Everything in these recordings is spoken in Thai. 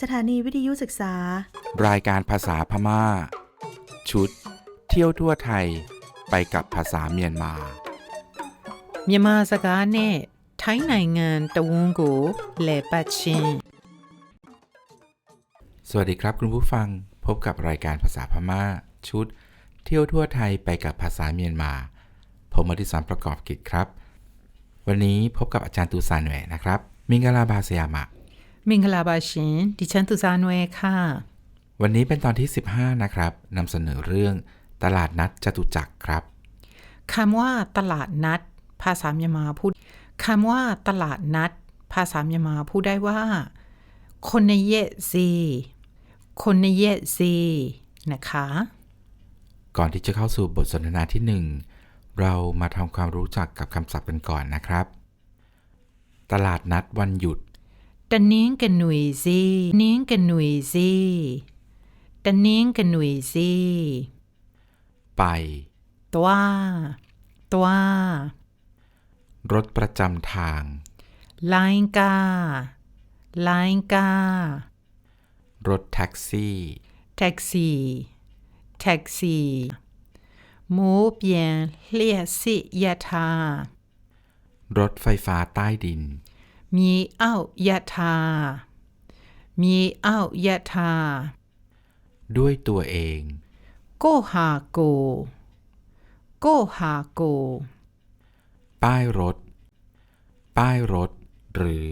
สถานีวิทยุศึกษา รายการภาษาพม่า ชุด เที่ยวทั่วไทย ไปกับภาษาเมียนมา မြန်မာစကားနဲ့ထိုင်းနိုင်ငံတဝန်းကိုလဲပတ်ခြင်း สวัสดีครับคุณผู้ฟังพบกับรายการภาษาพม่า ชุด เที่ยวทั่วไทยไปกับภาษาเมียนมา ผมอดิศรประกอบกิจครับ วันนี้พบกับอาจารย์ตูซานแหวนะครับ มิงกลาบาสยามะ มิงคลาบาชินดิฉันตุซานเวค่ะ วันนี้เป็นตอนที่ 15 นะครับนำเสนอเรื่องตลาดนัดจตุจักรครับคำว่าตลาดนัด ภาษาเมียนมาพูดคำว่าตลาดนัด ภาษาเมียนมาพูดได้ว่า คนในเยซีคนในเยซีนะคะ ก่อนที่จะเข้าสู่บทสนทนาที่ 1 เรามาทำความรู้จักกับคำศัพท์กันก่อนนะครับ ตลาดนัดวันหยุด ตะนิ้งกันหนุ่ยซีนิ้งกันหนุ่ยซีตะนิ้งกันหนุ่ยซีไป ตัวตัวรถประจำทางไลน์กาไลน์การถแท็กซี่ แท็กซี่แท็กซี่หมูเปลี่ยนเลียสิยะทารถไฟฟ้าใต้ดิน มีเอายะทา มีเอายะทา ด้วยตัวเอง โกหาโก โกหาโก ป้ายรถ ป้ายรถ หรือ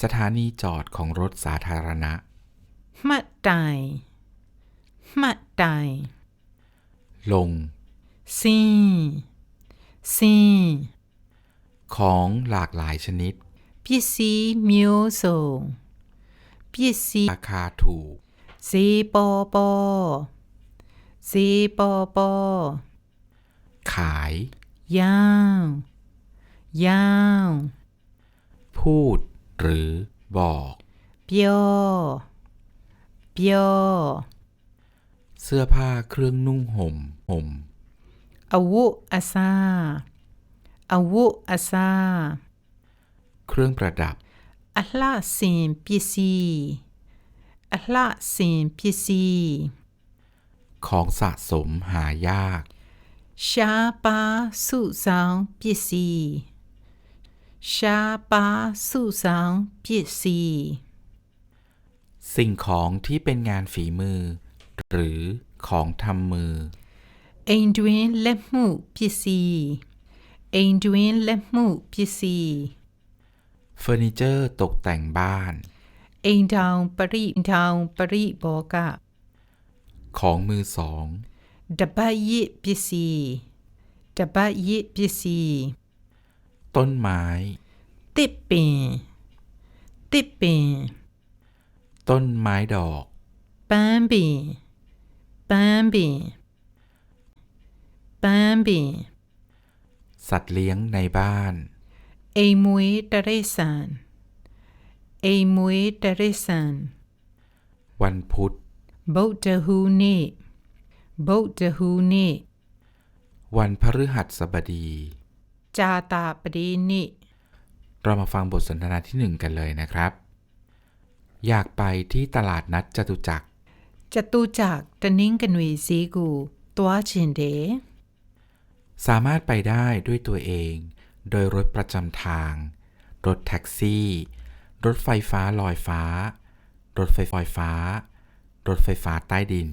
สถานีจอดของรถสาธารณะมัดไตมัดไตลงซินซินของหลากหลายชนิด ပစ္စည်းမျိုးစုံပစ္စည်း ราคาถูก ဈေးပေါ်ပေါ်ဈေးပေါ်ပေါ် ขาย ရောင်းရောင်း พูด หรือบอก ပြောပြော เสื้อผ้าเครื่องนุ่งห่ม ห่ม အဝတ်အစားအဝတ်အစား เครื่องประดับอัลลาสินปิซีอัลลาสินปิซีของสะสมหายากชาปาสุสังปิซีชาปาสุสังปิซีสิ่งของที่เป็นงานฝีมือ หรือของทำมือเองดวินและหมู่พิซีเองดวินและมูพิซี เฟอร์นิเจอร์ตกแต่งบ้าน เองทาวปริทาวปริบอกะของมือสองดับบยิปิซีดับบยิปิซีต้นไม้ ติปิติปิต้นไม้ดอกบัมบีบัมบีบัมบีสัตว์เลี้ยงในบ้าน E muy interesan. E muy interesan. วันพุธ Boat the who ne. Boat the who ne. วันพฤหัสบดี Jata padi ne. เรามาฟังบทสนทนาที่หนึ่งกันเลยนะครับ อยากไปที่ตลาดนัดจตุจักร Jatuchak taning kanui sigu. Tua chinde. สามารถไปได้ด้วยตัวเอง โดยรถประจำทาง รถแท็กซี่ รถไฟฟ้าลอยฟ้า รถไฟฟ้า รถไฟฟ้าใต้ดิน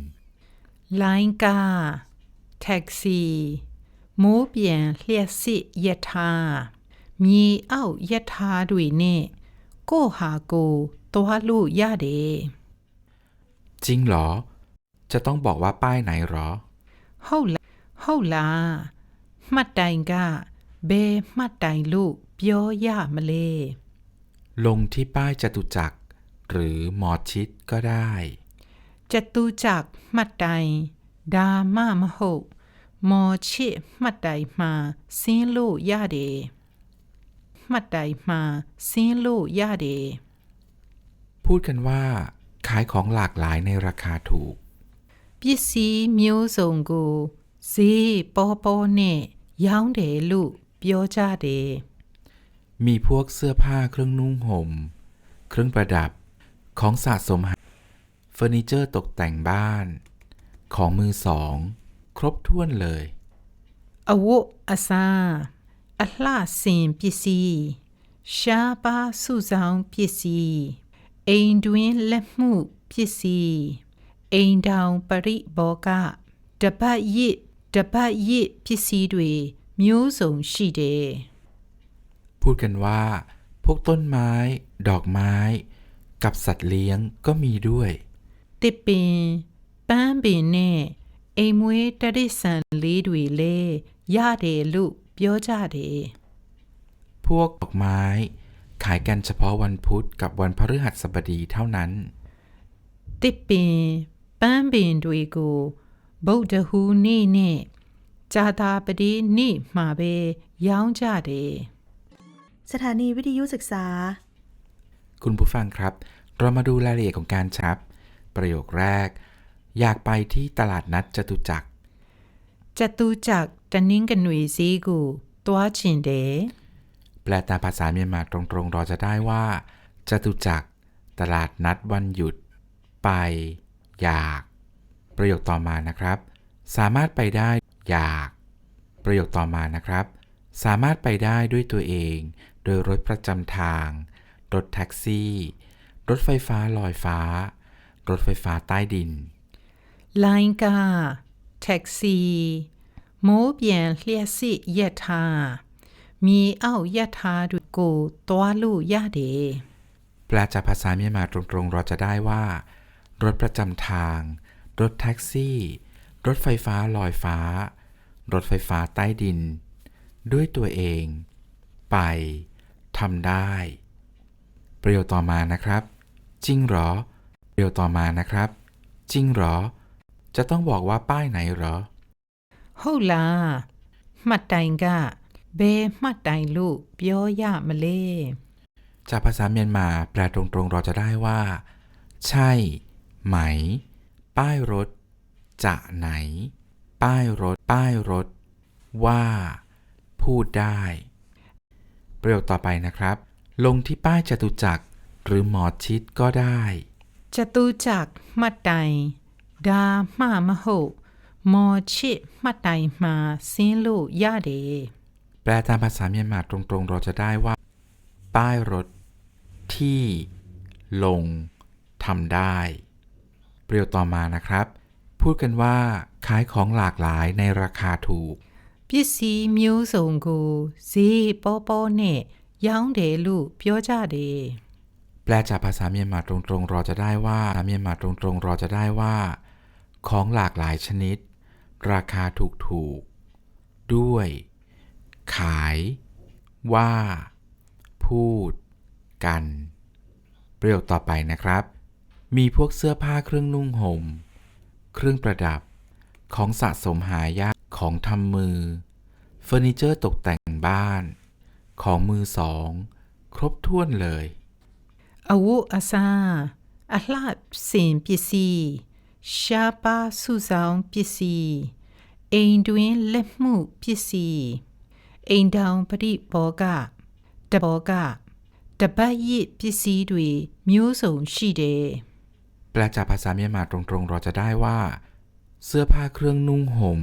လိုင်းကားတက္ကစီမိုးပြန်လျှက်စစ်ယထာမြေအောက်ယထာတွေနဲ့ကိုယ့်ဟာကိုယ်တွားလို့ရတယ် จริงเหรอ จะต้องบอกว่าป้ายไหนเหรอ ဟုတ်လားဟုတ်လားမှတ်တိုင်က เบมาไดลูกเปียวย่ามาเล ลงที่ป้ายจตุจักร หรือหมอชิดก็ได้จตุจักรมาไดดามามโหมอชิดมาไดมาซีลูยาเดมาไดมาซีลูยาเด พูดกันว่า ขายของหลากหลายในราคาถูกปิซีมิวสงกูซีปอปอเนย้องเดลูก 비어자리มีพวกเสื้อผ้าเครื่องนุ่งห่ม เครื่องประดับของสะสมเฟอร์นิเจอร์ตกแต่งบ้าน ของมือสอง ครบถ้วนเลยอาวุอาซาอัลลาสินพิซีชาปาสุซองพิซีเอินดวินเลมูพิซีเอินดาวปริบอกะดับะยิดับะยิพิซีด้วย မျိုးစုံရှိတယ် พูดกันว่า พวกต้นไม้ ดอกไม้ กับสัตว์เลี้ยงก็มีด้วย တစ်ပင်ပန်းပင်နဲ့အိမ်မွေးတရစ္ဆန်လေးတွေလည်းရတယ်လို့ပြောကြတယ် พวกดอกไม้ ขายกันเฉพาะวันพุธกับวันพฤหัสบดีเท่านั้น တစ်ပင်ပန်းပင်တွေကိုဗုဒ္ဓဟူးနေ့နဲ့ จาตาปดีนี่มาเบย้องจาเดสถานีวิทยุศึกษา คุณผู้ฟังครับ เรามาดูรายละเอียดของการชับ ประโยคแรก อยากไปที่ตลาดนัดจตุจักรจตุจักรจะนิ่งกันหนุ่ยซีกูตัวชินเดแปลตามภาษาเมียนมาตรงๆเราจะได้ว่าจตุจักร ตลาดนัดวันหยุด ไป อยาก ประโยคต่อมานะครับ สามารถไปได้ อยาก ประโยคต่อมานะครับ สามารถไปได้ด้วยตัวเอง โดยรถประจำทาง รถแท็กซี่ รถไฟฟ้าลอยฟ้า รถไฟฟ้าใต้ดินลายกา Line car taxi mo bien l i a si ya tha mi ao ya tha du ko twa lu ya de แปลจากภาษาเมียนมาตรงๆ เราจะได้ว่า รถประจำทาง รถแท็กซี่ รถไฟฟ้าลอยฟ้า รถไฟฟ้าใต้ดิน ด้วยตัวเอง ไปทำได้ ประโยคต่อมานะครับ จริงหรอ ประโยคต่อมานะครับ จริงหรอ จะต้องบอกว่าป้ายไหนหรอฮู้ล่ะมาดไตกะเบมาดไตลูกเบียวยะมาเล่จากภาษาเมียนมาแปลตรงๆเราจะได้ว่า ใช่ ไหม ป้ายรถ จะไหน ป้ายรถ ป้ายรถ ว่า พูดได้ ประโยคต่อไปนะครับ ลงที่ป้ายจตุจักรหรือหมอชิดก็ได้จตุจักรมาไตดามามโหมอชิดมาไตมาซิลูยาเด แปลตามภาษาเมียนมาตรงๆ เราจะได้ว่า ป้ายรถ ที่ ลงทำได้ ประโยคต่อมานะครับ พูดกันว่า ขายของหลากหลายในราคาถูก ပစ္စည်းမျိုးစုံကိုဈေးပေါပေါနဲ့ရောင်းတယ်လို့ပြောကြတယ် แปลจากภาษาเมียนมาตรงๆ เราจะได้ว่าเมียนมาตรงๆ เราจะได้ว่า ของหลากหลายชนิด ราคาถูกๆ ด้วย ขาย ว่า พูด กัน ประโยคต่อไปนะครับ มีพวกเสื้อผ้าเครื่องนุ่งห่ม เครื่องประดับ ของสะสมหายากของทำมือ เฟอร์นิเจอร์ตกแต่งบ้าน ของมือสอง ครบถ้วนเลย အဝတ်အစားအလှစင်ပစ္စည်းရှားပါစုဆောင်ပစ္စည်းအိမ်တွင်လက်မှုပစ္စည်းအိမ်တောင်ပရိဘောကတဘောကတပတ်ရစ်ပစ္စည်းတွေမျိုးစုံရှိတယ် แปลจากภาษาเมียนมาตรงๆ เราจะได้ว่า เสื้อผ้าเครื่องนุ่งห่ม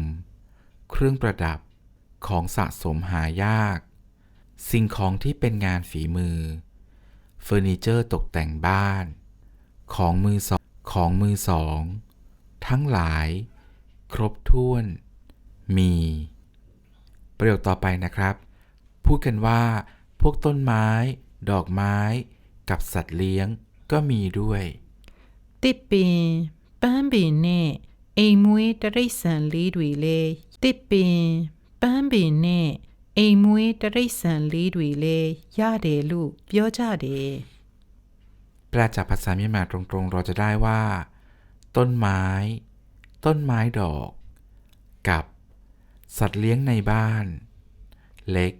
เครื่องประดับ ของสะสมหายาก สิ่งของที่เป็นงานฝีมือ เฟอร์นิเจอร์ตกแต่งบ้าน ของมือสองของมือสอง ทั้งหลาย ครบถ้วน มี ประโยคต่อไปนะครับ พูดกันว่า พวกต้นไม้ ดอกไม้ กับสัตว์เลี้ยงก็มีด้วย တစ်ပင်ပန်းပင်နဲ့အိမ်မွေးတရိษံလေးတွေလည်းတစ်ပင်ပန်းပင်နဲ့အိမ်မွေးတရိษံလေးတွေလည်းရတယ်လို့ပြောကြတယ် แปลจากภาษาเมียนมาตรงๆ เราจะได้ว่า ต้นไม้ ต้นไม้ดอก กับ สัตว์เลี้ยงในบ้าน เล็ก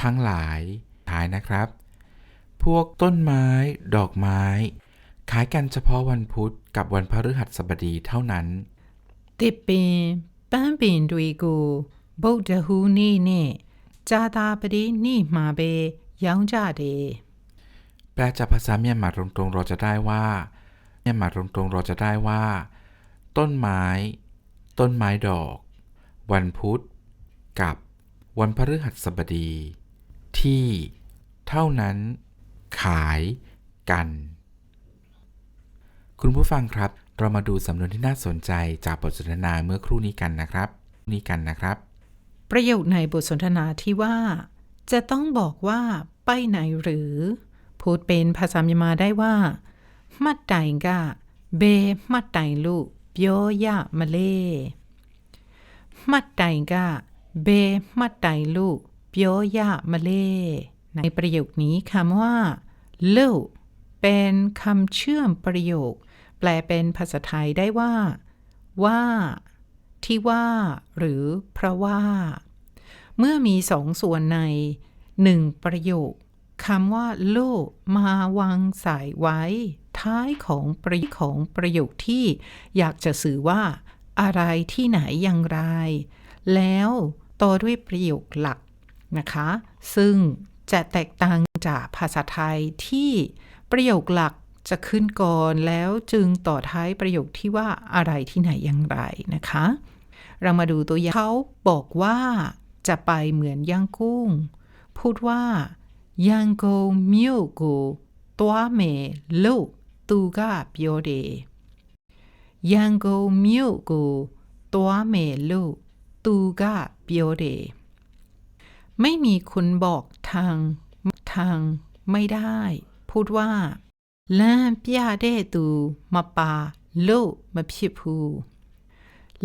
ทั้งหลายท้ายนะครับ พวกต้นไม้ ดอกไม้ ขายกันเฉพาะวันพุธกับวันพฤหัสบดีเท่านั้น တစ်ပင်ပန်းပင်တွေကိုဗုဒ္ဓဟူးနေ့နဲ့ဇာတာပတိနေ့မှာပဲရောင်းကြတယ် แปลจากภาษาเมียนมาตรงๆ เราจะได้ว่า เนี่ยมาตรงๆเราจะได้ว่า ต้นไม้ ต้นไม้ดอก วันพุธ กับวันพฤหัสบดี ที่ เท่านั้น ขาย กัน คุณผู้ฟังครับ เรามาดูสำนวนที่น่าสนใจจากบทสนทนาเมื่อครู่นี้กันนะครับ นี้กันนะครับ ประโยคในบทสนทนาที่ว่า จะต้องบอกว่าไปไหนหรือ พูดเป็นภาษาเมียนมาได้ว่ามัดไตกะเบมัดไตลูเปียยะมะเลมัดไตกะเบมัดไตลูเปียยะมะเลในประโยคนี้คำว่าลูเป็นคำเชื่อมประโยค แปลเป็นภาษาไทยได้ว่า ว่า ที่ว่า หรือเพราะว่า เมื่อมีสองส่วนในหนึ่งประโยคคำว่าโลกมาวางสายไว้ ท้ายของประโยคของประโยคที่อยากจะสื่อว่า อะไรที่ไหนอย่างไร แล้วต่อด้วยประโยคหลักนะคะ ซึ่งจะแตกต่างจากภาษาไทยที่ประโยคหลัก จะขึ้นก่อนแล้วจึงต่อท้ายประโยคที่ว่าอะไรที่ไหนอย่างไรนะคะ เรามาดูตัวอย่างเขาบอกว่าจะไปเหมือนย่างกุ้ง พูดว่าย่างโกมิวโกตัวเมลูกตูกาเปียวเดย่างโกมิวโกตัวเมลูกตูกาเปียวเดไม่มีคุณบอกทางทางไม่ได้ พูดว่า လမ်းပြတဲ့သူမပါလို့မဖြစ်ဘူး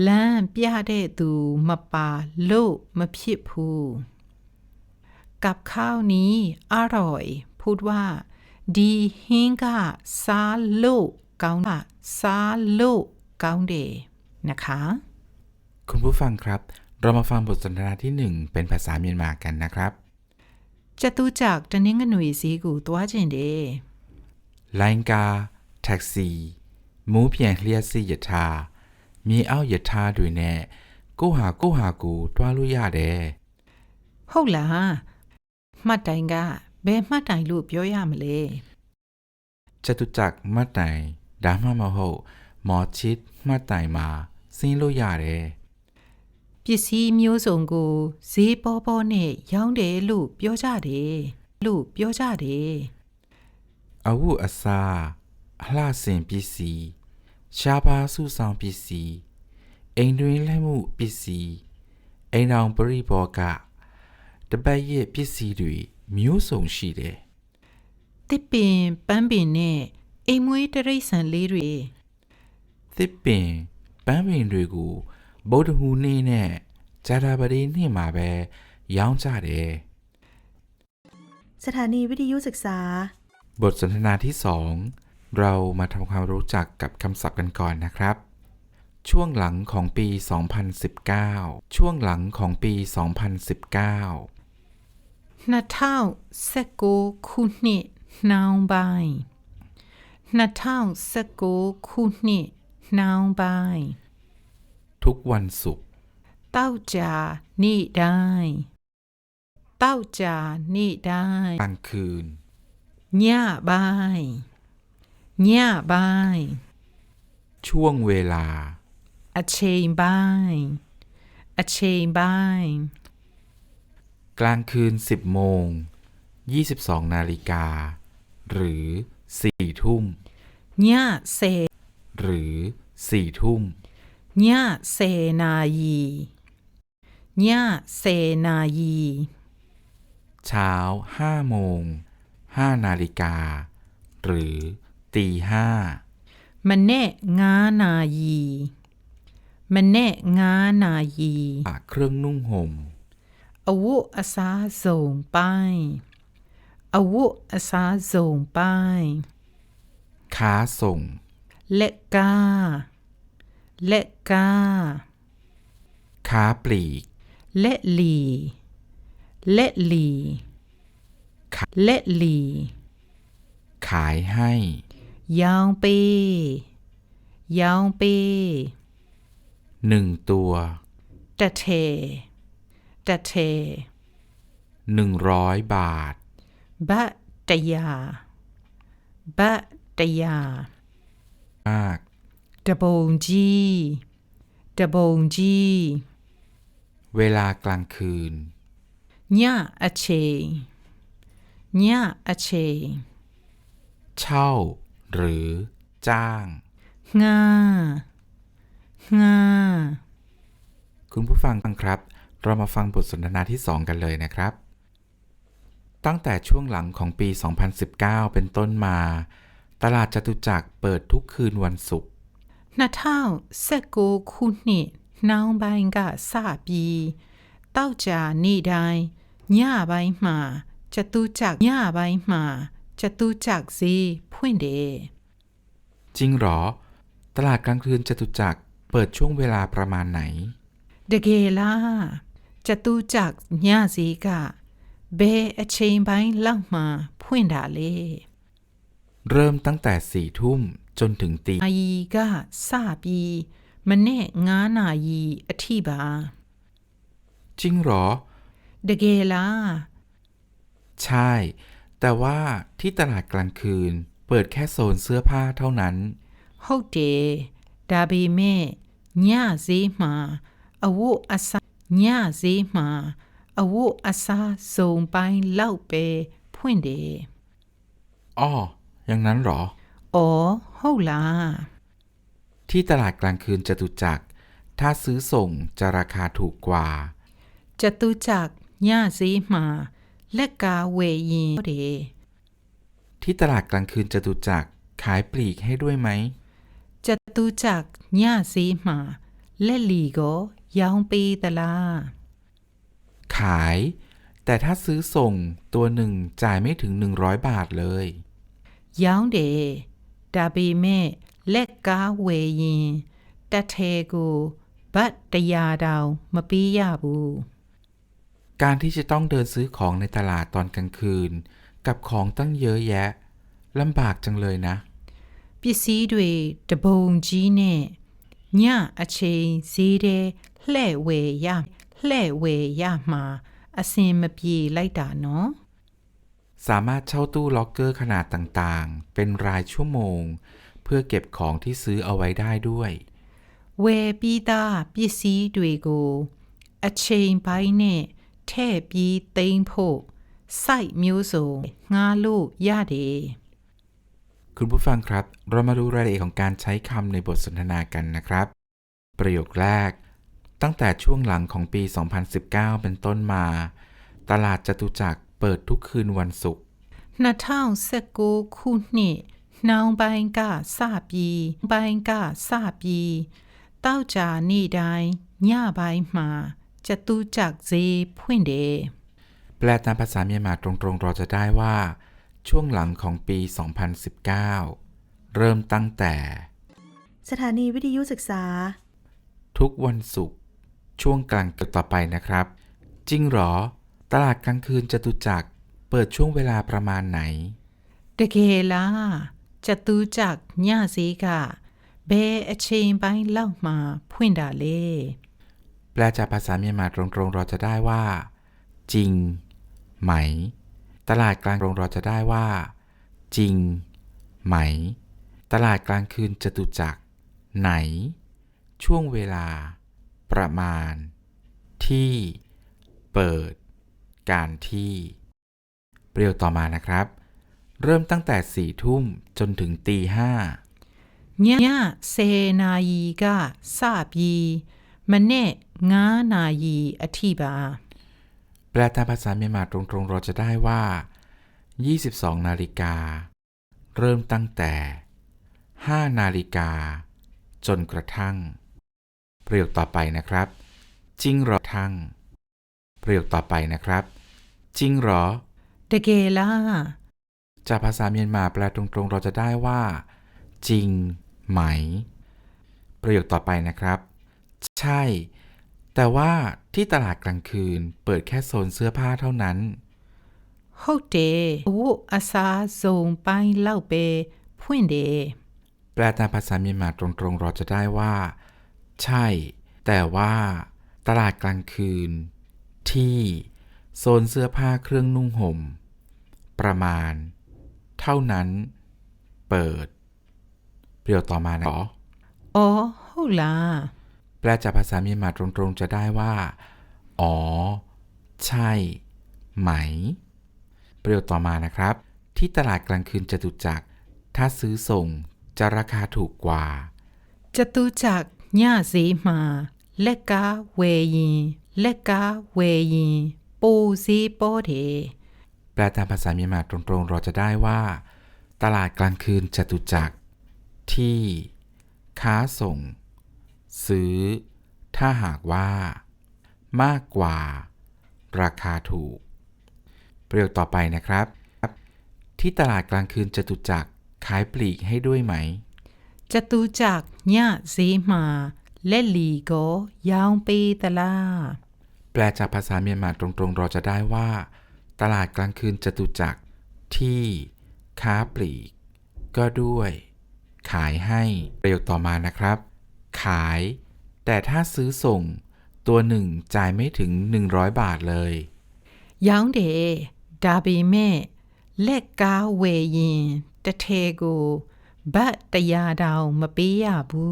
လမ်းပြတဲ့သူမပါလို့မဖြစ်ဘူးกับข้าวนี้อร่อย พูดว่า ดีฮิงกะซาโลกาอะซาโลกาเดนะคะ คุณผู้ฟังครับ เรามาฟังบทสนทนาที่หนึ่งเป็นภาษาเมียนมากันนะครับ จะตูจากจะนิ่งกันหน่วยสีกูตัวจินเด လိုင်းကား၊တက္ကစီ၊မိုးပြန်လျှက်စစ်ရထား၊မြေအောက်ရထားတွေနဲ့ကိုဟာကိုဟာကိုတွားလို့ရတယ်။ဟုတ်လား။မှတ်တိုင်ကဘယ်မှတ်တိုင်လို့ပြောရမလဲ။ချက်တူချက်မှတ်တိုင်ဒါမှမဟုတ်မော်ချစ်မှတ်တိုင်မှာဆင်းလို့ရတယ်။ပစ္စည်းမျိုးစုံကိုဈေးပေါ်ပေါ်နဲ့ရောင်းတယ်လို့ပြောကြတယ်လို့ပြောကြတယ်။ အဝတ်အစားအလှဆင်ပစ္စည်းရှားပါစုဆောင်ပစ္စည်းအိမ်တွင်လက်မှုပစ္စည်းအိမ်တော်ပရိဘောကတပတ်ရဲ့ပစ္စည်းတွေမျိုးစုံရှိတယ် တစ်ပင်ပန်းပင်နဲ့အိမ်မွေးတရိတ်ဆန်လေးတွေ သစ်ပင်ပန်းပင်တွေကိုဗုဒ္ဓဟူနေ့နဲ့ဂျာတာပတိနေ့မှာပဲရောင်းကြတယ် สถานีวิทยุศึกษา บทสนทนาที่ 2 เรามาทำความรู้จักกับคำศัพท์กันก่อนนะครับ ช่วงหลังของปี 2019 ช่วงหลังของปี 2019 Natal seko kuni nao bai Natal seko kuni nao bai ทุกวันศุกร์เต้าจานี่ได้ เต้าจานี่ได้กลางคืน เน่าบายเน่าบายช่วงเวลาอเชยบายอเชยบายกลางคืนสิบโมงยี่สิบองนาฬิกา หรือสี่ทุ่มเน่าเซ หรือสี่ทุ่มเน่าเซนายีเน่าเซนายี เช้าห้าโมง 5 นาฬิกา หรือตีห้ามันเน่งานายีมันเน่งานายีเครื่องนุ่งห่มอาวุอาซาส่งไปอาวุอาซาส่งไปค้าส่ง เลกาเลกาค้าปลีก เลลี เลลี เลหลี ขายให้ยองปียองปีหนึ่งตัวตะเทตะเทหนึ่งร้อยบาท บะตยา บะตยามากตะบงจีตะบงจี เวลากลางคืนญ่าอเช เนี่ยอเชเช่า หรือ จ้าง งางาคุณผู้ฟังครับ เรามาฟังบทสนทนาที่สองกันเลยนะครับ ตั้งแต่ช่วงหลังของปี 2019 เป็นต้นมา ตลาดจตุจักรเปิดทุกคืนวันศุกร์นาเท่าเซโกคุนินาวบายกะซาบีเต้าจานี่ได้ย่าใบมา จตุจักรหญ้าใบหมาจตุจักรซีพ่วเด จริงหรอ ตลาดกลางคืนจตุจักรเปิดช่วงเวลาประมาณไหน เดเกล่าจตุจักรหญ้าซีกะเบอเชงไบล่างมาพ่วยดาเลเริ่มตั้งแต่สี่ทุ่มจนถึงตีอายีกะซาบีมันเน่งานายีอธิบา จริงหรอ เดเกล่า ใช่ แต่ว่าที่ตลาดกลางคืน เปิดแค่โซนเสื้อผ้าเท่านั้น ဟုတ်တယ်ဒါပေမဲ့ညဈေးမှာအဝတ်အစားညဈေးမှာအဝတ်အစားစုံပိုင်းလောက်ပဲဖွင့်တယ် อ้อ อย่างนั้นเหรอ ။အော်ဟုတ်လား ที่ตลาดกลางคืนจตุจักร ถ้าซื้อส่งจะราคาถูกกว่า ။ကျတူးจักညဈေးမှာလ และกาเวยีเดที่ตลาดกลางคืนจตุจักรขายปลีกให้ด้วยไหมจตุจักรย่าซีมา และลีโกยองปีตลา ขาย แต่ถ้าซื้อส่งตัวหนึ่งจ่ายไม่ถึง 100 บาทเลยยองเดดาบีเมและกาเวยีแตะเทโกบัตยาดาวมาปียาบู การที่จะต้องเดินซื้อของในตลาดตอนกลางคืน กับของตั้งเยอะแยะลำบากจังเลยนะ ပစ္စည်းတွေတပုံကြီးနဲ့ညအချိန်ဈေးတဲ့လှဲ့ဝယ်ရလှဲ့ဝယ်ရမှာအစင်မပြေလိုက်တာနော် สามารถเช่าตู้ล็อกเกอร์ขนาดต่างๆ เป็นรายชั่วโมง เพื่อเก็บของที่ซื้อเอาไว้ได้ด้วย ဝယ်ပြီးသားပစ္စည်းတွေကိုအချိန်ပို င်းနဲ့ထည့်ပြီးသိမ်းဖို့စိုက်မျိုးစုံငှားလို့ရတယ် คุณผู้ฟังครับ เรามาดูรายละเอียดของการใช้คำในบทสนทนากันนะครับ ประโยคแรก ตั้งแต่ช่วงหลังของปี 2019 เป็นต้นมา ตลาดจตุจักรเปิดทุกคืนวันศุกร์ 2019ခုနှစ်နှောင်းပိုင်းကစပြီးပိုင်းကစပြီးတောက်ကြနေ့တိုင်းညပိုင်းမှာကျတူးจั จตุจักเจพุ่นเด แปลตามภาษาเมียนมาตรงๆ เราจะได้ว่า ช่วงหลังของปี 2019 เริ่มตั้งแต่ สถานีวิทยุศึกษา ทุกวันศุกร์ช่วงกลางกต่อไปนะครับ จริงหรอ ตลาดกลางคืนจตุจักรเปิดช่วงเวลาประมาณไหนเดเคลาจตุจักรญาสีกะเบเอเชนไปเล่ามาพ่นดาเล แปลจากภาษาเมียนมาตรงๆ เราจะได้ว่า จริง ไหม ตลาดกลางตรงเราจะได้ว่า จริง ไหม ตลาดกลางคืนจตุจักร ไหน ช่วงเวลา ประมาณ ที่ เปิด การที่ เปรียวต่อมานะครับ เริ่มตั้งแต่สี่ทุ่มจนถึงตีห้าเนี่ยเซนายกาซาบีมันเน่ 9นายีอธิบา แปลตามภาษาเมียนมาตรงๆ เราจะได้ว่า 22 นาฬิกา เริ่มตั้งแต่ 5 นาฬิกา จนกระทั่ง ประโยคต่อไปนะครับ จริงหรอทั้ง ประโยคต่อไปนะครับ จริงหรอเดเกล่าจากภาษาเมียนมาแปลตรงๆ เราจะได้ว่า จริงไหม ประโยคต่อไปนะครับ ใช่ แต่ว่าที่ตลาดกลางคืนเปิดแค่โซนเสื้อผ้าเท่านั้น ဟုတ်တယ်အဝတ်အစားစုံပိုင်းလောက်ပဲဖွင့်တယ် แปลตามภาษาเมียนมาตรงๆ เราจะได้ว่า ใช่ แต่ว่า ตลาดกลางคืน ที่ โซนเสื้อผ้าเครื่องนุ่งห่ม ประมาณ เท่านั้น เปิด แป ประโยคต่อมานะอ๋อ อ๋อဟုတ်လား แปลจากภาษาเมียนมาตรงๆจะได้ว่า อ๋อ ใช่ ไหม ประโยคต่อมานะครับ ที่ตลาดกลางคืนจตุจักร ถ้าซื้อส่งจะราคาถูกกว่า จตุจักรย่าสีมาเลกาเวยีเลกาเวยี ปูซีโปเทแปลตามภาษาเมียนมาตรงๆ เราจะได้ว่า ตลาดกลางคืนจตุจักรที่ ค้าส่ง ซื้อ ถ้าหากว่า มากกว่า ราคาถูก ประโยคต่อไปนะครับ ที่ตลาดกลางคืนจตุจักรขายปลีกให้ด้วยไหมจตุจักรเนี่ยซีมาและหลีโกยาวปีตลาแปลจากภาษาเมียนมาตรงๆ เราจะได้ว่า ตลาดกลางคืนจตุจักรที่ค้าปลีก ก็ด้วย ขายให้ประโยคต่อมานะครับ ขาย แต่ถ้าซื้อส่ง ตัวหนึ่งจ่ายไม่ถึง 100 บาทเลยยางเดดาบีเม่เลกกาเวยินตะเทโกบะตยาดาวมาปียาบู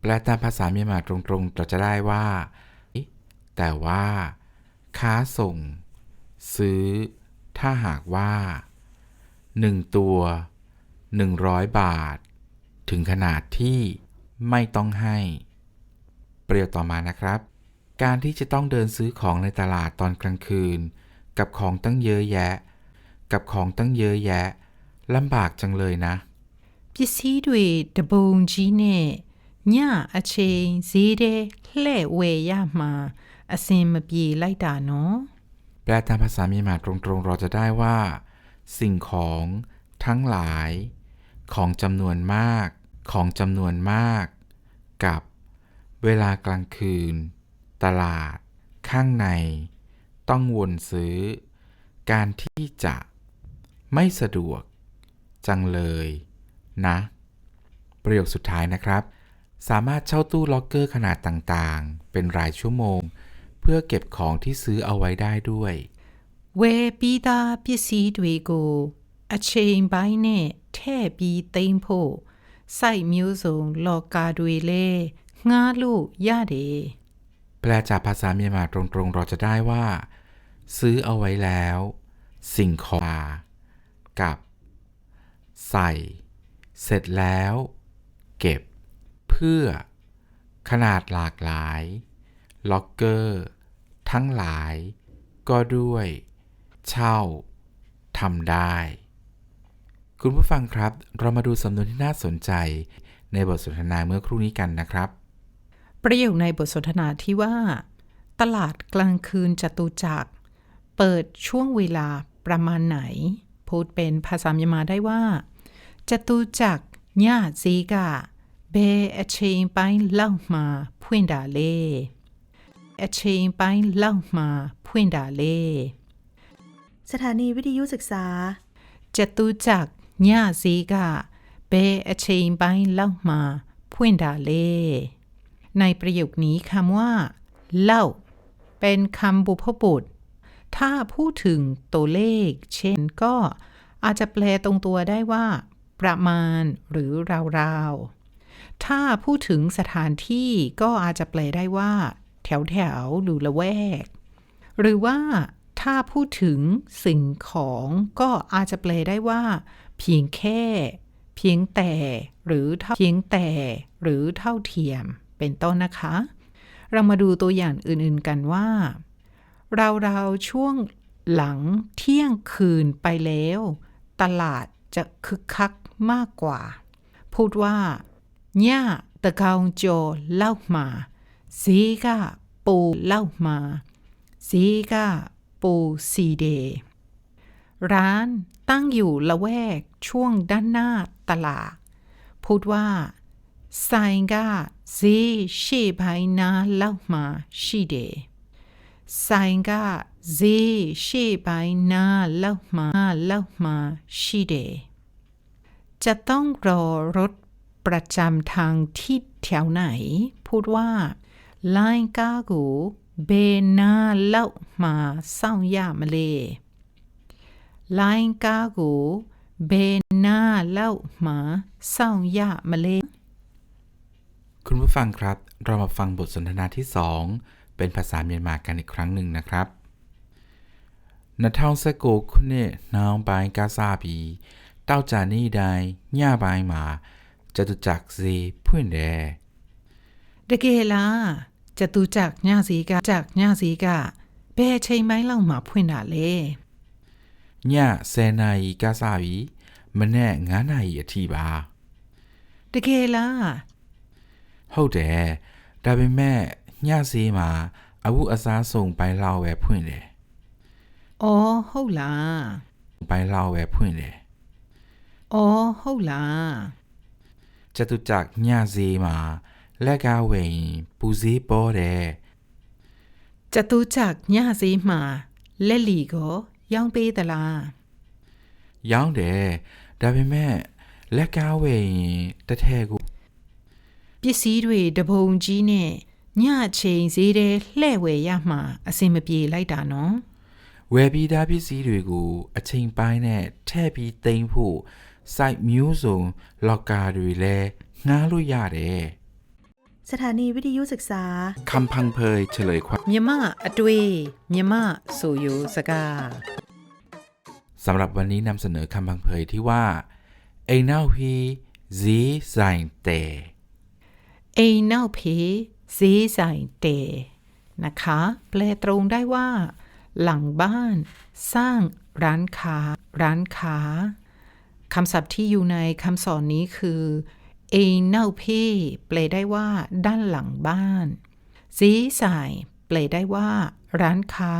แปลตามภาษาเมียนมาตรงๆ เราจะได้ว่า แต่ว่า ค้าส่ง ซื้อ ถ้าหากว่าหนึ่งตัว 100 บาท ถึงขนาดที่ ไม่ต้องให้ ประโยคต่อมานะครับ การที่จะต้องเดินซื้อของในตลาดตอนกลางคืน กับของตั้งเยอะแยะ กับของตั้งเยอะแยะลำบากจังเลยนะ ပစ္စည်းတွေတပုံကြီးနဲ့ညအချိန်ဈေးတဲ့လှဲ့ဝယ်ရမှာအစင်မပြေလိုက်တာနော် แปลตามภาษาเมียนมาตรงๆ เราจะได้ว่า สิ่งของทั้งหลาย ของจำนวนมาก ของจำนวนมาก กับเวลากลางคืน ตลาด ข้างใน ต้องวนซื้อ การที่จะไม่สะดวก จังเลย นะ ประโยคสุดท้ายนะครับ สามารถเช่าตู้ล็อกเกอร์ขนาดต่างๆ เป็นรายชั่วโมง เพื่อเก็บของที่ซื้อเอาไว้ได้ด้วยเวปีดาพิซีดวยโกอาเชนไบเน่แท่บีเต็มโพ စိုက်မျိုးစုံလော်ကာတွေလည်းငှားလို့ရတယ် แปลจากภาษาเมียนมาตรงๆ เราจะได้ว่า ซื้อเอาไว้แล้ว สิ่งของกับ ใส่ เสร็จแล้ว เก็บ เพื่อ ขนาดหลากหลาย ล็อกเกอร์ ทั้งหลาย ก็ด้วย เช่าทำได้ คุณผู้ฟังครับ เรามาดูสำนวนที่น่าสนใจ ในบทสนทนาเมื่อครู่นี้กันนะครับ ประโยคในบทสนทนาที่ว่า ตลาดกลางคืนจตุจักร เปิดช่วงเวลาประมาณไหน พูดเป็นภาษายามาได้ว่า จตุจักรญาซีกาเบอเชงไปเล่ามาพูนดาเลเอเชงไปเล่ามาพูนดาเลสถานีวิทยุศึกษาจตุจักร ညဈေးကဘယ်အချိန်ပိုင်းလောက်မှဖွင့်တာလဲในประโยคนี้คำว่าเล่าเป็นคำบุพบุตร ถ้าพูดถึงตัวเลข เช่นก็อาจจะแปลตรงตัวได้ว่า ประมาณหรือราวๆ ถ้าพูดถึงสถานที่ก็อาจจะแปลได้ว่า แถวๆหรือละแวก หรือว่าถ้าพูดถึงสิ่งของก็อาจจะแปลได้ว่า เพียงแค่ เพียงแต่หรือเท่าเพียงแต่หรือเท่าเทียมเป็นต้นนะคะ เรามาดูตัวอย่างอื่นๆกันว่า เราๆช่วงหลังเที่ยงคืนไปแล้วตลาดจะคึกคักมากกว่า พูดว่าย่าตะกาวโจเล่ามาซีกาปูเล่ามาซีกาปูซีเด ร้านตั้งอยู่ละแวกช่วงด้านหน้าตลาด พูดว่าไซกาซีชีายนาเลามาชีเดไซกาซีชีายนาเลามาเลามาชีเดจะต้องรอรถประจำทางที่แถวไหน พูดว่าไลกากูเบนาเลามาเศร้ายามเล လိုင်းကားကို เบหน้าเล่าหมาเศร้ายะมะเล คุณผู้ฟังครับ เรามาฟังบทสนทนาที่ 2 เป็นภาษาเมียนมากันอีกครั้งหนึ่งนะครับนทองสะโกคุเน่นาวบายกาซาบีเต้าจานี่ได้ย่าบายมาจตุจักรซีพุ่นแด တကယ်လားကျတူจักรညစီကจักรညစီကဘယ်အချိန်ပိုင်းလောက်မှဖွင့်တာလဲ ည10နာရီကစပြီးမနက်9နာရီအထိပါတကယ်လားဟုတ်တယ်ဒါပေမဲ့ညစေးမှာအဝတ်အစားစုံပိုင်းလောက်ပဲဖွင့်တယ်အော်ဟုတ်လားပိုင်းလောက်ပဲဖွင့်တယ်အော်ဟုတ်လားကျတုကြညစေးမှာလက်ကဝယ်ရင်ပူစေးပေါ်တယ်ကျတုကြညစေးမှာလက်လီကို ရောင်းပေးသလား ရောင်းတယ်ဒါပေမဲ့လက်ကဝင်ရင်တစ်ထည့်ကို ပစ္စည်းတွေတပုံကြီးနဲ့ညအချိန်ဈေးတဲ့လှဲ့ဝယ်ရမှာအဆင်မပြေလိုက်တာနော် ဝယ်ပြီးသားပစ္စည်းတွေကိုအချိန်ပိုင်းနဲ့ထည့်ပြီးသိမ်းဖို့ site မျိုးစုံ locker တွေလည်းငှားလို့ရတယ် สถานีวิทยุศึกษา คำพังเพยเฉลยความ မြမအတွေ့မြมဆိုယိုစကား สำหรับวันนี้นำเสนอคำพังเพยที่ว่า e n a l p sie sein der e n a l p sie sein der นะคะ แปลตรงได้ว่า หลังบ้าน สร้างร้านค้า ร้านค้าคำศัพท์ที่อยู่ในคำสอนนี้คือเอเนาพีแปลได้ว่า ด้านหลังบ้านซีสายแปลได้ว่า ร้านค้า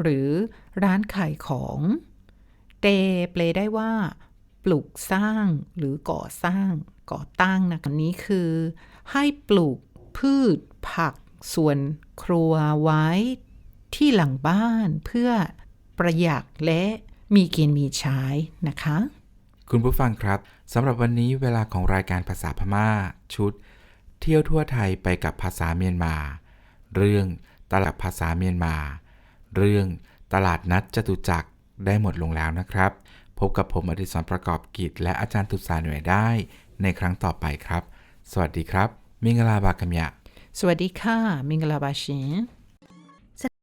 หรือร้านขายของ เตแปลได้ว่า ปลูกสร้างหรือก่อสร้าง ก่อตั้งนะอันนี้คือ ให้ปลูกพืชผักส่วนครัวไว้ที่หลังบ้านเพื่อประหยัดและมีกินมีใช้นะคะ คุณผู้ฟังครับสำหรับวันนี้เวลาของรายการภาษาพม่า ชุด เที่ยวทั่วไทยไปกับภาษาเมียนมา เรื่องตลาดภาษาเมียนมา เรื่องตลาดนัดจตุจักร ได้หมดลงแล้วนะครับ พบกับผมอดิศรประกอบกิจ และอาจารย์ตุสาหน่วยได้ ในครั้งต่อไปครับ สวัสดีครับ มิงลาบากามยะ สวัสดีค่ะ มิงลาบาชิน